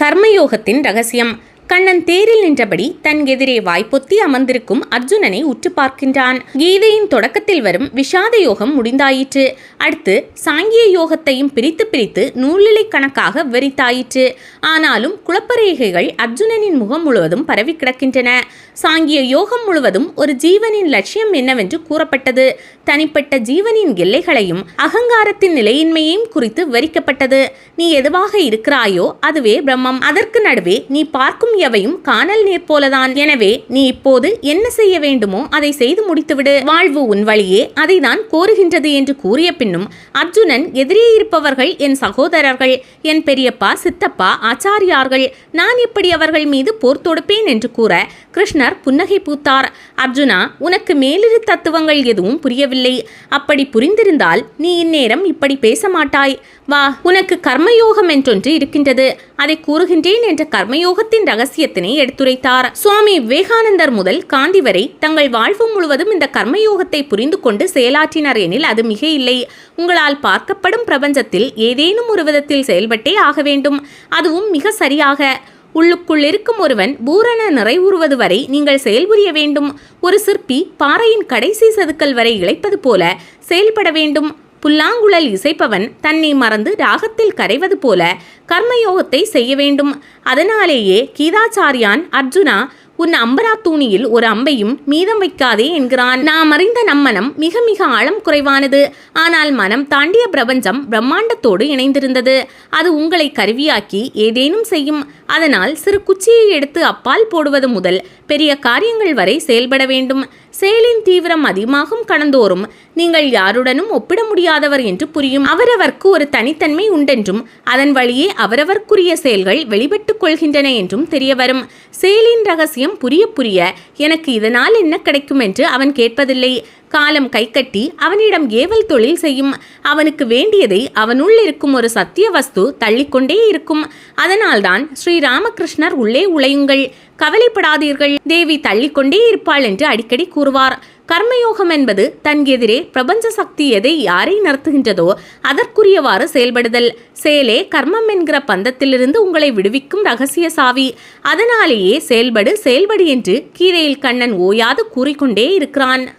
கர்மயோகத்தின் ரகசியம். கண்ணன் தேரில் நின்றபடி தன் எதிரே வாய்ப்பொத்தி அமர்ந்திருக்கும் அர்ஜுனனை உற்று பார்க்கின்றான். கீதையின் தொடக்கத்தில் வரும் விஷாத யோகம் முடிந்தாயிற்று. அடுத்து சாங்கிய யோகத்தையும் பிரித்து பிரித்து நூலிலை கணக்காக விவரித்தாயிற்று. ஆனாலும் குழப்பரேகைகள் அர்ஜுனனின் முகம் முழுவதும் பரவி கிடக்கின்றன. சாங்கிய யோகம் முழுவதும் ஒரு ஜீவனின் லட்சியம் என்னவென்று கூறப்பட்டது. தனிப்பட்ட ஜீவனின் எல்லைகளையும் அகங்காரத்தின் நிலையின்மையையும் குறித்து விவரிக்கப்பட்டது. நீ எதுவாக இருக்கிறாயோ அதுவே பிரம்மம். அதற்கு நடுவே நீ பார்க்கும் எவையும் காணல் நீர் போலதான். எனவே நீ இப்போது என்ன செய்ய வேண்டுமோ அதை செய்து முடித்துவிடு. வாழ்வு உன் வழியே அதை தான் கோருகின்றது என்று கூறிய பின்னும் அர்ஜுனன் எதிரே இருப்பவர்கள் என் சகோதரர்கள் என் பெரியப்பா சித்தப்பா ஆச்சாரியார்கள் நான் இப்படி அவர்கள் மீது போர் தொடுப்பேன் என்று கூற கிருஷ்ணர் புன்னகை பூத்தார். அர்ஜுனா உனக்கு மேலிரு தத்துவங்கள் எதுவும் புரியவில்லை. அப்படி புரிந்திருந்தால் நீ இந்நேரம் இப்படி பேச மாட்டாய் வா உனக்கு கர்மயோகம் என்றொன்று இருக்கின்றது. அதை கூறுகின்றேன் என்ற கர்மயோகத்தின் ரகசியத்தினை எடுத்துரைத்தார். சுவாமி விவேகானந்தர் முதல் காந்தி வரை தங்கள் வாழ்வு முழுவதும் இந்த கர்மயோகத்தை புரிந்து கொண்டு செயலாற்றினர் எனில் அது மிக இல்லை உங்களால் பார்க்கப்படும் பிரபஞ்சத்தில் ஏதேனும் ஒரு விதத்தில் செயல்பட்டே ஆக வேண்டும். அதுவும் மிக சரியாக. உள்ளுக்குள் இருக்கும் ஒருவன் பூரண நிறைவுறுவது வரை நீங்கள் செயல்புரிய வேண்டும். ஒரு சிற்பி பாறையின் கடைசி செதுக்கல் வரை இழைப்பது போல செயல்பட வேண்டும். புல்லாங்குழல் இசைப்பவன் தன்னை மறந்து ராகத்தில் கரைவது போல கர்மயோகத்தை செய்ய வேண்டும். அதனாலேயே கீதாச்சாரியான் அர்ஜுனா உன் அம்பரா தூணியில் ஒரு அம்பையும் மீதம் வைக்காதே என்கிறான். நாம் அறிந்த நம்மனம் மிக மிக ஆழம் குறைவானது. ஆனால் மனம் தாண்டிய பிரபஞ்சம் பிரம்மாண்டத்தோடு இணைந்திருந்தது. அது உங்களை கருவியாக்கி ஏதேனும் செய்யும். அதனால் சிறு குச்சியை எடுத்து அப்பால் போடுவது முதல் பெரிய காரியங்கள் வரை செயல்பட வேண்டும். செயலின் தீவிரம் அதிகமாகும் கடந்தோறும் நீங்கள் யாருடனும் ஒப்பிட முடியாதவர் என்று புரியும். அவரவர்க்கு ஒரு தனித்தன்மை உண்டென்றும் அதன் வழியே அவரவர்க்குரிய செயல்கள் வெளிப்பட்டுக் கொள்கின்றன என்றும் தெரியவரும். செயலின் ரகசியம் புரிய புரிய எனக்கு இதனால் என்ன கிடைக்கும் என்று அவன் கேட்பதில்லை. காலம் கைகட்டி அவனிடம் ஏவல் தொழில் செய்யும். அவனுக்கு வேண்டியதை அவனுள் இருக்கும் ஒரு சத்திய வஸ்து தள்ளிக்கொண்டே இருக்கும். அதனால்தான் ஸ்ரீ ராமகிருஷ்ணர் உள்ளே உழையுங்கள். கவலைப்படாதீர்கள். தேவி தள்ளிக்கொண்டே இருப்பாள் என்று அடிக்கடி கூறுவார். கர்மயோகம் என்பது தன் எதிரே பிரபஞ்ச சக்தி எதை யாரை நடத்துகின்றதோ அதற்குரியவாறு செயல்படுதல். செயலே கர்மம் என்கிற பந்தத்திலிருந்து உங்களை விடுவிக்கும் ரகசிய சாவி. அதனாலேயே செயல்படு செயல்படு என்று கீதையில் கண்ணன் ஓயாது கூறிக்கொண்டே இருக்கிறான்.